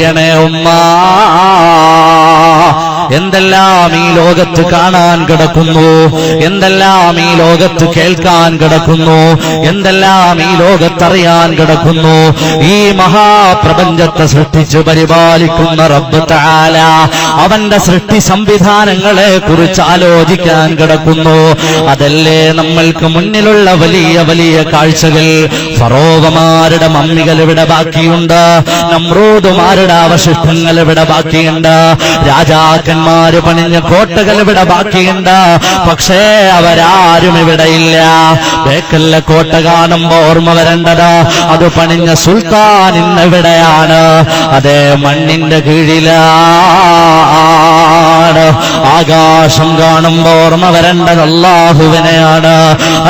ചെയ്യണേ ഉമ്മ. എന്തെല്ലാം ഈ ലോകത്ത് കാണാൻ കിടക്കുന്നു? എന്തെല്ലാം ഈ ലോകത്ത് കേൾക്കാൻ കിടക്കുന്നു? എന്തെല്ലാം ഈ ലോകത്തറിയാൻ കിടക്കുന്നു? ഈ മഹാപ്രപഞ്ചത്തെ സൃഷ്ടിച്ചു പരിപാലിക്കുന്ന റബ്ബ് താല അവന്റെ സൃഷ്ടി സംവിധാനങ്ങളെ കുറിച്ച് ആലോചിക്കാൻ കിടക്കുന്നു. അതല്ലേ നമ്മൾക്ക് മുന്നിലുള്ള വലിയ വലിയ കാഴ്ചകൾ? ഫറോവമാരുടെ മമ്മികൾ ഇവിടെ ബാക്കിയുണ്ട്. നമ്രൂദുമാരുടെ അവശിഷ്ടങ്ങൾ ഇവിടെ ബാക്കിയുണ്ട്. രാജാക്കന്മാര് പണിഞ്ഞ കോട്ടകൾ ഇവിടെ ബാക്കിയുണ്ട്. പക്ഷേ അവരാരും ഇവിടെ ഇല്ല ബേക്കല്ല കോട്ട കാണുമ്പോ ഓർമ്മ വരേണ്ടത് അത് പണിഞ്ഞ സുൽത്താൻ ഇന്നെവിടെയാണ്. അതേ മണ്ണിന്റെ കീഴിലാണ്. ആകാശം കാണുമ്പോ ഓർമ്മ വരേണ്ടത് അള്ളാഹുവിനെയാണ്.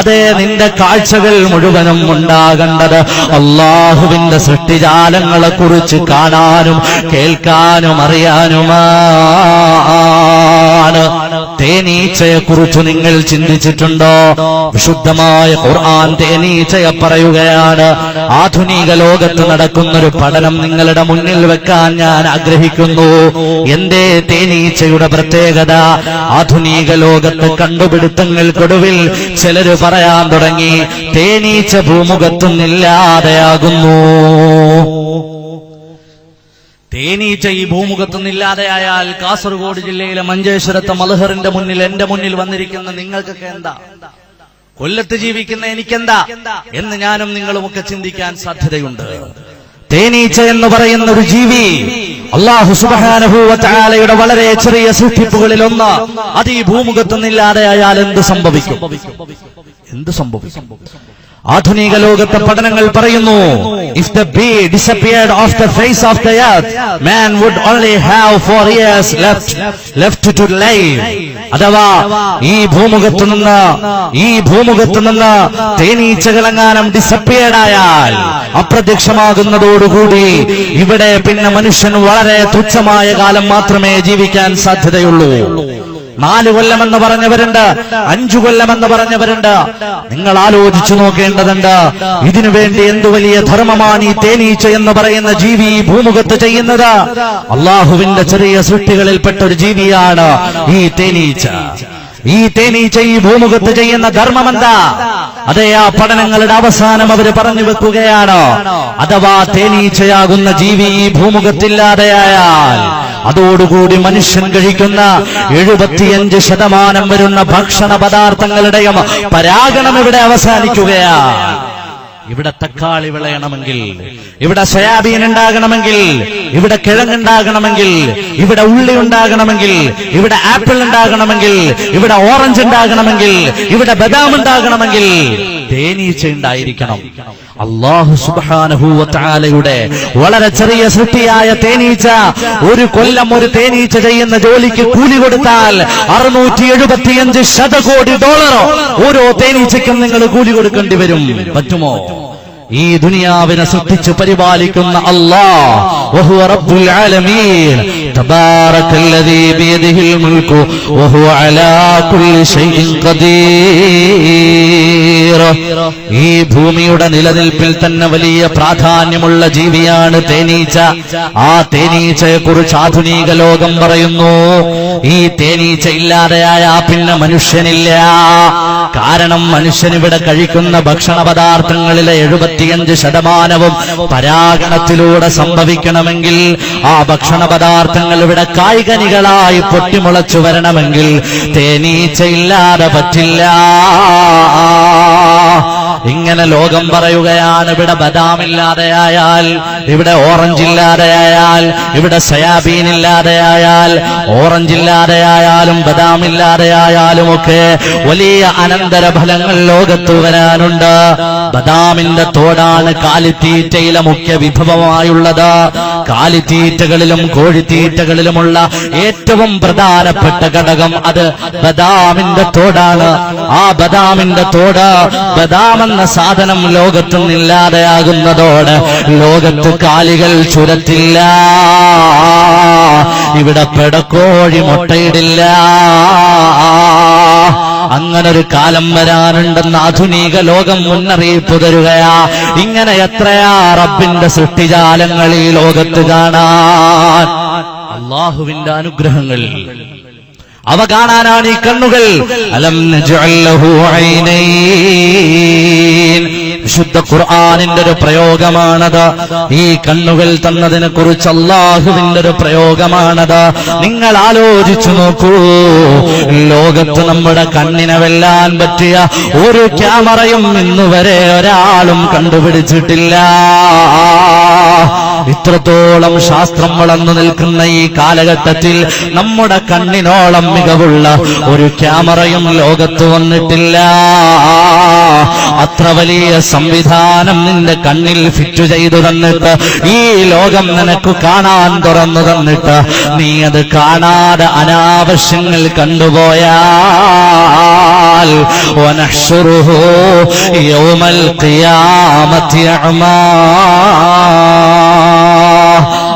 അതേ നിന്റെ കാഴ്ചകൾ മുഴുവനും ഉണ്ടാകേണ്ടത് അള്ളാഹുവിന്റെ സൃഷ്ടിജാലങ്ങളെ കുറിച്ച് കാണാനും കേൾക്കാനും അറിയാനുമാണ് തേനീച്ചയെ കുറിച്ച് നിങ്ങൾ ചിന്തിച്ചിട്ടുണ്ടോ? വിശുദ്ധമായ ഖുർആൻ തേനീച്ചയെ പറയുകയാണ്. ആധുനിക ലോകത്ത് നടക്കുന്ന ഒരു പഠനം നിങ്ങളുടെ മുന്നിൽ വെക്കാൻ ഞാൻ ആഗ്രഹിക്കുന്നു. എന്തേ തേനീച്ചയുടെ പ്രത്യേകത? ആധുനിക ലോകത്ത് കണ്ടുപിടുത്തങ്ങൾക്കൊടുവിൽ ചിലര് പറയാൻ തുടങ്ങി തേനീച്ച ഭൂമുഖത്തുനിന്നില്ലാതെയാകുന്നു തേനീച്ച ഈ ഭൂമുഖത്തുനിന്നില്ലാതെയായാൽ കാസർഗോഡ് ജില്ലയിലെ മഞ്ചേശ്വരത്തെ മലഹറിന്റെ മുന്നിൽ എന്റെ മുന്നിൽ വന്നിരിക്കുന്ന നിങ്ങൾക്കൊക്കെ എന്താ? കൊല്ലത്ത് ജീവിക്കുന്ന എനിക്കെന്താ? എന്ന് ഞാനും നിങ്ങളുമൊക്കെ ചിന്തിക്കാൻ സാധ്യതയുണ്ട്. തേനീച്ച എന്ന് പറയുന്ന ഒരു ജീവി അള്ളാഹു സുബാനുഭൂവത്താലയുടെ വളരെ ചെറിയ സൃഷ്ടിപ്പുകളിൽ ഒന്ന്. അത് ഈ ഭൂമുഖത്തുനിന്നില്ലാതെയായാൽ എന്ത് സംഭവിക്കും? എന്ത് സംഭവിക്കും? ആധുനിക ലോകത്തെ പഠനങ്ങൾ പറയുന്നു if the bee disappeared off the face of the earth man would only have four years left left to live അഥവാ ഈ ഭൂമുഖത്ത് നിന്ന് ഈ ഭൂമുഖത്ത് നിന്ന് തേനീച്ചകളെങ്ങാനും ഡിസപ്പിയർഡ് ആയാൽ അപ്രത്യക്ഷമാകുന്നതോടുകൂടി ഇവിടെ പിന്നെ മനുഷ്യൻ വളരെ തുച്ഛമായ കാലം മാത്രമേ ജീവിക്കാൻ സാധ്യതയുള്ളൂ. നാല് കൊല്ലമെന്ന് പറഞ്ഞവരുണ്ട് അഞ്ചു കൊല്ലമെന്ന് പറഞ്ഞവരുണ്ട്. നിങ്ങൾ ആലോചിച്ചു നോക്കേണ്ടതുണ്ട് ഇതിനു വേണ്ടി എന്തു വലിയ ധർമ്മമാണ് ഈ തേനീച്ച എന്ന് പറയുന്ന ജീവി ഭൂമുഖത്ത് ചെയ്യുന്നത്? അള്ളാഹുവിന്റെ ചെറിയ സൃഷ്ടികളിൽപ്പെട്ട ഒരു ജീവിയാണ് ഈ തേനീച്ച. ഈ തേനീച്ച ഈ ഭൂമുഖത്ത് ചെയ്യുന്ന ധർമ്മം എന്താ? അതേ ആ പഠനങ്ങളുടെ അവസാനം അവർ പറഞ്ഞു വെക്കുകയാണോ. അഥവാ തേനീച്ചയാകുന്ന ജീവി ഈ ഭൂമുഖത്തില്ലാതെയായാൽ അതോടുകൂടി മനുഷ്യൻ കഴിക്കുന്ന എഴുപത്തിയഞ്ച് ശതമാനം വരുന്ന ഭക്ഷണ പദാർത്ഥങ്ങളുടെയും പരാഗണം ഇവിടെ അവസാനിക്കുകയാണ്. ഇവിടെ തക്കാളി വിളയണമെങ്കിൽ ഇവിടെ സോയാബീൻ ഉണ്ടാകണമെങ്കിൽ ഇവിടെ കിഴങ്ങുണ്ടാകണമെങ്കിൽ ഇവിടെ ഉള്ളി ഉണ്ടാകണമെങ്കിൽ ഇവിടെ ആപ്പിൾ ഉണ്ടാകണമെങ്കിൽ ഇവിടെ ഓറഞ്ച് ഉണ്ടാകണമെങ്കിൽ ഇവിടെ ബദാം ഉണ്ടാകണമെങ്കിൽ തേനീച്ച ഉണ്ടായിരിക്കണം. അള്ളാഹു സുബാനഹൂവത്താലയുടെ വളരെ ചെറിയ സൃഷ്ടിയായ തേനീച്ച ഒരു കൊല്ലം ഒരു തേനീച്ച ചെയ്യുന്ന ജോലിക്ക് കൂലി കൊടുത്താൽ അറുന്നൂറ്റി എഴുപത്തിയഞ്ച് ശതകോടി ഡോളറോ ഓരോ തേനീച്ചയ്ക്കും നിങ്ങൾ കൂലി കൊടുക്കേണ്ടി വരും. പറ്റുമോ? ഈ ദുനിയാവിനെ സൃഷ്ടിച്ചു പരിപാലിക്കുന്ന ഈ ഭൂമിയുടെ നിലനിൽപ്പിൽ തന്നെ വലിയ പ്രാധാന്യമുള്ള ജീവിയാണ് തേനീച്ച. ആ തേനീച്ചയെ കുറിച്ച് ആധുനിക ലോകം പറയുന്നു. ഈ തേനീച്ച ഇല്ലാതെയായ പിന്നെ മനുഷ്യനില്ല. കാരണം മനുഷ്യനിവിടെ കഴിക്കുന്ന ഭക്ഷണ പദാർത്ഥങ്ങളിലെ എഴുപത്തിയഞ്ച് ശതമാനവും പരാഗണത്തിലൂടെ സംഭവിക്കണമെങ്കിൽ ആ ഭക്ഷണ പദാർത്ഥങ്ങൾ ഇവിടെ കായികനികളായി പൊട്ടിമുളച്ചു വരണമെങ്കിൽ തേനീച്ചയില്ലാതെ പറ്റില്ല. ഇങ്ങനെ ലോകം പറയുകയാണ്. ഇവിടെ ബദാമില്ലാതെയായാൽ ഇവിടെ ഓറഞ്ച് ഇല്ലാതെയായാൽ ഇവിടെ സയാബീൻ ഇല്ലാതെയായാൽ ഓറഞ്ച് ഇല്ലാതെയായാലും ബദാം ഇല്ലാതെയായാലും ഒക്കെ വലിയ അനന്തര ഫലങ്ങൾ ലോകത്ത് വരാനുണ്ട്. ബദാമിന്റെ തോടാണ് കാലിത്തീറ്റയിലെ മുഖ്യ വിഭവമായുള്ളത്. കാലിത്തീറ്റകളിലും കോഴിത്തീറ്റകളിലുമുള്ള ഏറ്റവും പ്രധാനപ്പെട്ട ഘടകം അത് ബദാമിന്റെ തോടാണ്. ആ ബദാമിന്റെ തോട് ബദാമെന്ന സാധനം ലോകത്തു നിന്നില്ലാതെയാകുന്നതോടെ ലോകത്ത് കാലികൾ ചുരത്തില്ല. ഇവിടെ പെടക്കോഴി മുട്ടയിടില്ല. അങ്ങനൊരു കാലം വരാനുണ്ടെന്ന് ആധുനിക ലോകം മുന്നറിയിപ്പ് തരുകയാ. ഇങ്ങനെ എത്രയാ റബ്ബിന്റെ സൃഷ്ടിജാലങ്ങൾ ഈ ലോകത്ത് കാണാൻ? അള്ളാഹുവിന്റെ അനുഗ്രഹങ്ങൾ. അവ കാണാനാണ് ഈ കണ്ണുകൾ. അലം വിശുദ്ധ ഖുർആനിന്റെ ഒരു പ്രയോഗമാണത്. ഈ കണ്ണുകൾ തന്നതിനെ കുറിച്ച് അള്ളാഹുവിന്റെ ഒരു പ്രയോഗമാണത്. നിങ്ങൾ ആലോചിച്ചു നോക്കൂ. ലോകത്ത് നമ്മുടെ കണ്ണിനെ വെല്ലാൻ പറ്റിയ ഒരു ക്യാമറയും ഇന്നുവരെ ഒരാളും കണ്ടുപിടിച്ചിട്ടില്ല. ഇത്രത്തോളം ശാസ്ത്രം വളർന്നു നിൽക്കുന്ന ഈ കാലഘട്ടത്തിൽ നമ്മുടെ കണ്ണിനോളം മികവുള്ള ഒരു ക്യാമറയും ലോകത്ത് വന്നിട്ടില്ല. അത്ര വലിയ സംവിധാനം നിന്റെ കണ്ണിൽ ഫിറ്റ് ചെയ്തു തന്നിട്ട് ഈ ലോകം നിനക്ക് കാണാൻ തുറന്നു തന്നിട്ട് നീ അത് കാണാതെ അനാവശ്യങ്ങൾ കണ്ടുപോയാൽ وَنَحْشُرُهُ يَوْمَ الْقِيَامَةِ أَعْمَى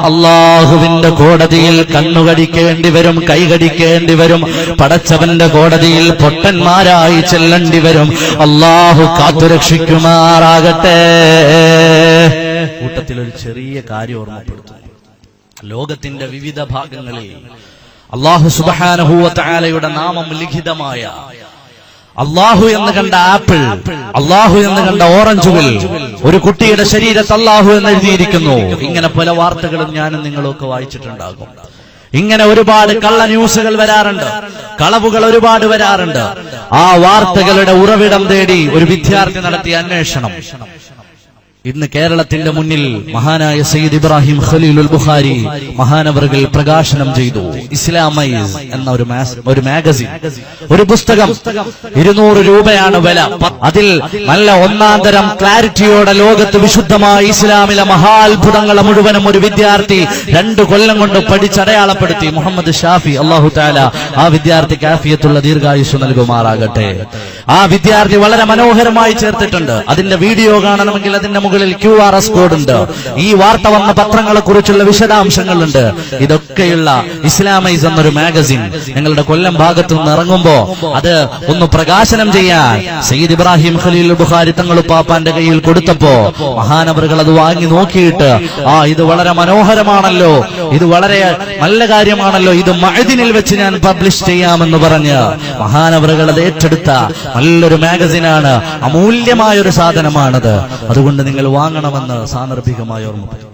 അള്ളാഹുവിന്റെ കോടതിയിൽ കണ്ണുകടിക്കേണ്ടി വരും കൈകടിക്കേണ്ടി വരും പടച്ചവന്റെ കോടതിയിൽ പൊട്ടന്മാരായി ചെല്ലേണ്ടി വരും അള്ളാഹു കാത്തുരക്ഷിക്കുമാറാകട്ടെ കൂട്ടത്തിൽ ഒരു ചെറിയ കാര്യം ഓർമ്മപ്പെടുത്തുന്നു ലോകത്തിന്റെ വിവിധ ഭാഗങ്ങളിൽ അള്ളാഹു സുബാനഹൂവത്തായാലയുടെ നാമം ലിഖിതമായ അള്ളാഹു എന്ന് കണ്ട ആപ്പിൾ അള്ളാഹു എന്ന് കണ്ട ഓറഞ്ചുകൾ ഒരു കുട്ടിയുടെ ശരീരത്ത് അള്ളാഹു എന്ന് എഴുതിയിരിക്കുന്നു. ഇങ്ങനെ പല വാർത്തകളും ഞാനും നിങ്ങളൊക്കെ വായിച്ചിട്ടുണ്ടാകും. ഇങ്ങനെ ഒരുപാട് കള്ള ന്യൂസുകൾ വരാറുണ്ട്. കളവുകൾ ഒരുപാട് വരാറുണ്ട്. ആ വാർത്തകളുടെ ഉറവിടം തേടി ഒരു വിദ്യാർത്ഥി നടത്തിയ അന്വേഷണം. ഇന്ന് കേരളത്തിന്റെ മുന്നിൽ മഹാനായ സയ്യിദ് ഇബ്രാഹിം ഖലീലുൽ ബുഖാരി മഹാനവറുകൾ പ്രകാശനം ചെയ്തു. ഇസ്ലാമൈസ് എന്ന ഒരു ഒരു മാഗസിൻ. ഒരു പുസ്തകം. ഇരുന്നൂറ് രൂപയാണ് വില. അതിൽ നല്ല ഒന്നാം തരം ക്ലാരിറ്റിയോടെ ലോകത്ത് വിശുദ്ധമായ ഇസ്ലാമിലെ മഹാത്ഭുതങ്ങളെ മുഴുവനും ഒരു വിദ്യാർത്ഥി രണ്ട് കൊല്ലം കൊണ്ട് പഠിച്ചടയാളപ്പെടുത്തി മുഹമ്മദ് ഷാഫി അള്ളാഹു താല ആ വിദ്യാർത്ഥി ആഫിയത്തുള്ള ദീർഘായുസ് നൽകുമാറാകട്ടെ. ആ വിദ്യാർത്ഥി വളരെ മനോഹരമായി ചേർത്തിട്ടുണ്ട്. അതിന്റെ വീഡിയോ കാണണമെങ്കിൽ അതിന്റെ മുകളിൽ ക്യു ആർ എസ് കോഡ് ഉണ്ട് ഈ വാർത്ത വന്ന പത്രങ്ങളെ കുറിച്ചുള്ള വിശദാംശങ്ങളുണ്ട്. ഇതൊക്കെയുള്ള ഇസ്ലാമൈസ് എന്നൊരു മാഗസിൻ ഞങ്ങളുടെ കൊല്ലം ഭാഗത്ത് നിന്ന് ഇറങ്ങുമ്പോ അത് ഒന്ന് പ്രകാശനം ചെയ്യാൻ സയ്യിദ് ഇബ്രാഹിം ഖലീൽ ബുഖാരി തങ്ങൾ പാപ്പാന്റെ കയ്യിൽ കൊടുത്തപ്പോ മഹാനവറുകൾ അത് വാങ്ങി നോക്കിയിട്ട് ആ ഇത് വളരെ മനോഹരമാണല്ലോ ഇത് വളരെ നല്ല കാര്യമാണല്ലോ ഇത് മഴദിനിൽ വെച്ച് ഞാൻ പബ്ലിഷ് ചെയ്യാമെന്ന് പറഞ്ഞ് മഹാനവറുകൾ അത് ഏറ്റെടുത്ത നല്ലൊരു മാഗസിനാണ് അമൂല്യമായ ഒരു സാധനമാണത്. അതുകൊണ്ട് നിങ്ങൾ വാങ്ങണമെന്ന് സാന്ദർഭികമായി ഓർമ്മപ്പെടുത്തും